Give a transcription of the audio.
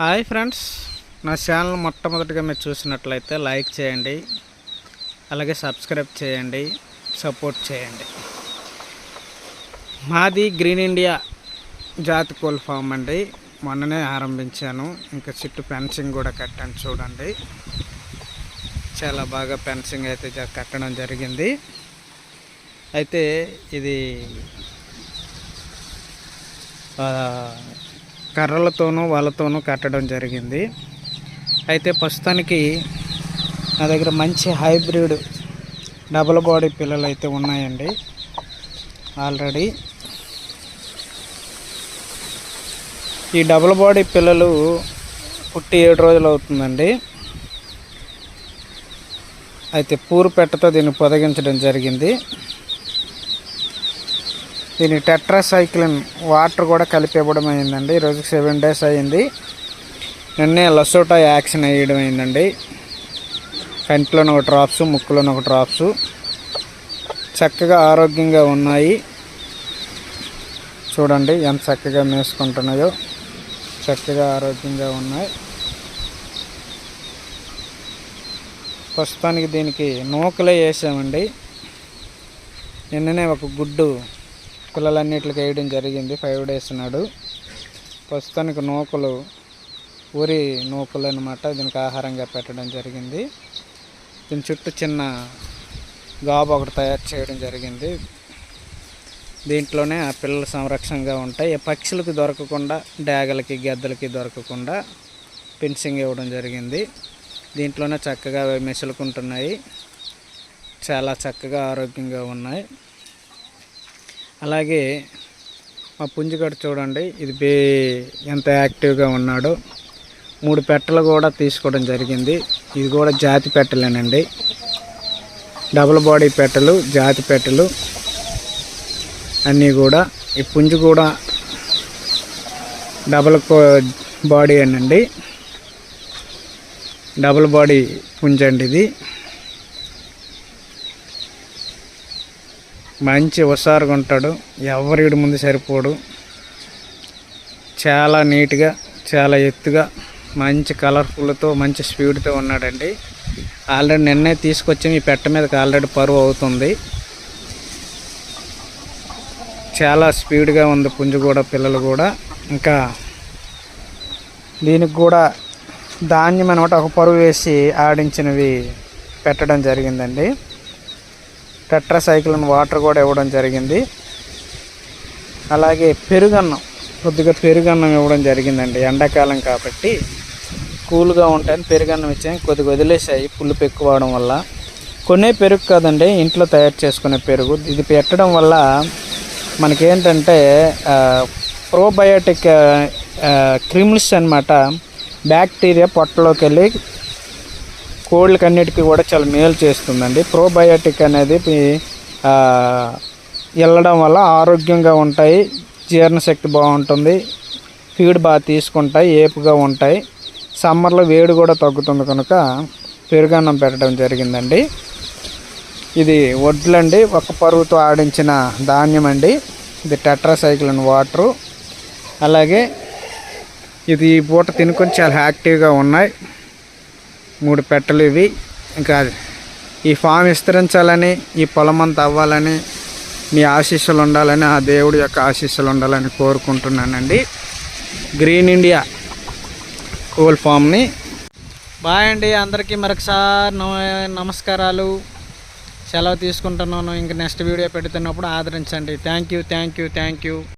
Hi friends నా channel మొట్టమొదటిగా మీరు చూసినట్లయితే లైక్ చేయండి అలాగే సబ్స్క్రైబ్ చేయండి సపోర్ట్ చేయండి. మాది గ్రీన్ ఇండియా జాతి కోల్ ఫామ్ అండి. మొన్ననే ఆరంభించాను. ఇంకా చుట్టూ ఫెన్సింగ్ కూడా కట్టాను చూడండి. చాలా బాగా ఫెన్సింగ్ అయితే కట్టడం జరిగింది. అయితే ఇది కర్రలతోనూ వాళ్ళతోనూ కట్టడం జరిగింది. అయితే ప్రస్తుతానికి నా దగ్గర మంచి హైబ్రిడ్ డబుల్ బాడీ పిల్లలు అయితే ఉన్నాయండి. ఆల్రెడీ ఈ డబుల్ బాడీ పిల్లలు పుట్టి ఏడు రోజులు అవుతుందండి. అయితే పూరు పెట్టతో దీన్ని పొదగించడం జరిగింది. దీని టెట్రాసైక్లిన్ వాటర్ కూడా కలిపి ఇవ్వడం అయిందండి. ఈరోజు సెవెన్ డేస్ అయింది. నిన్నే లసోటా యాక్షన్ వేయడం అయిందండి. కంటిలోని ఒక డ్రాప్స్ ముక్కులోని ఒక డ్రాప్స్ చక్కగా ఆరోగ్యంగా ఉన్నాయి. చూడండి ఎంత చక్కగా మేసుకుంటున్నాయో. చక్కగా ఆరోగ్యంగా ఉన్నాయి. ప్రస్తుతానికి దీనికి నూకలే వేసామండి. నిన్ననే ఒక గుడ్డు పిల్లలన్నిటికి వేయడం జరిగింది. ఫైవ్ డేస్ నాడు. ప్రస్తుతానికి నూకలు ఊరి నూకలు అనమాట దీనికి ఆహారంగా పెట్టడం జరిగింది. దీని చుట్టూ చిన్న గాబు ఒకటి తయారు చేయడం జరిగింది. దీంట్లోనే ఆ పిల్లలు సంరక్షణగా ఉంటాయి. పక్షులకు దొరకకుండా డాగలకి గెద్దలకి దొరకకుండా ఫెన్సింగ్ ఇవ్వడం జరిగింది. దీంట్లోనే చక్కగా అవి మెసులుకుంటున్నాయి. చాలా చక్కగా ఆరోగ్యంగా ఉన్నాయి. అలాగే మా పుంజుగడు చూడండి ఇది బే ఎంత యాక్టివ్గా ఉన్నాడో. మూడు పెట్టలు కూడా తీసుకోవడం జరిగింది. ఇది కూడా జాతి పెట్టలేనండి. డబుల్ బాడీ పెట్టలు జాతి పెట్టలు అన్నీ కూడా. ఈ పుంజు కూడా డబుల్ కో బాడీ అనండి. డబుల్ బాడీ పుంజండి ఇది. మంచి హుషారుగా ఉంటాడు. ఎవరి ముందు సరిపోడు. చాలా నీట్గా చాలా ఎత్తుగా మంచి కలర్ఫుల్తో మంచి స్పీడ్తో ఉన్నాడండి. ఆల్రెడీ నిన్నే తీసుకొచ్చి ఈ పెట్ట మీదకి ఆల్రెడీ పరువు అవుతుంది. చాలా స్పీడ్గా ఉంది పుంజు కూడా పిల్లలు కూడా. ఇంకా దీనికి కూడా ధాన్యం అనమాట ఒక పరువు వేసి ఆడించినవి పెట్టడం జరిగిందండి. టెట్రాసైక్లిన్ వాటర్ కూడా ఇవ్వడం జరిగింది. అలాగే పెరుగన్నం కొద్దిగా పెరుగన్నం ఇవ్వడం జరిగిందండి ఎండాకాలం కాబట్టి. కూల్గా ఉంటాయని పెరుగన్నం ఇచ్చాయి కొద్దిగా వదిలేసాయి పులుపు ఎక్కువ అవడం వల్ల. కొనే పెరుగు కాదండి ఇంట్లో తయారు చేసుకునే పెరుగు. ఇది పెట్టడం వల్ల మనకేంటంటే ప్రోబయోటిక్ క్రిమిల్స్ అన్నమాట బ్యాక్టీరియా పొట్టలోకి వెళ్ళి కోళ్ళకి అన్నిటికీ కూడా చాలా మేలు చేస్తుందండి. ప్రోబయాటిక్ అనేది వెళ్ళడం వల్ల ఆరోగ్యంగా ఉంటాయి జీర్ణశక్తి బాగుంటుంది ఫీడ్ బాగా తీసుకుంటాయి ఏపుగా ఉంటాయి. సమ్మర్లో వేడి కూడా తగ్గుతుంది కనుక పెరుగన్నం పెట్టడం జరిగిందండి. ఇది వడ్లండి ఒక పరువుతో ఆడించిన ధాన్యం అండి ఇది టెట్రాసైకిల్ అండ్ వాటరు. అలాగే ఇది ఈ పూట తినుకొని చాలా యాక్టివ్గా ఉన్నాయి. మూడు పెట్టలు ఇవి. ఇంకా ఈ ఫామ్ విస్తరించాలని ఈ పొలం అంతా అవ్వాలని మీ ఆశీస్సులు ఉండాలని ఆ దేవుడి యొక్క ఆశీస్సులు ఉండాలని కోరుకుంటున్నానండి. గ్రీన్ ఇండియా కోల్ ఫామ్ని. బాయ్ అండి అందరికీ మరొకసారి నమస్కారాలు. సెలవు తీసుకుంటున్నాను. ఇంక నెక్స్ట్ వీడియో పెడుతున్నప్పుడు ఆదరించండి. Thank you thank you thank you.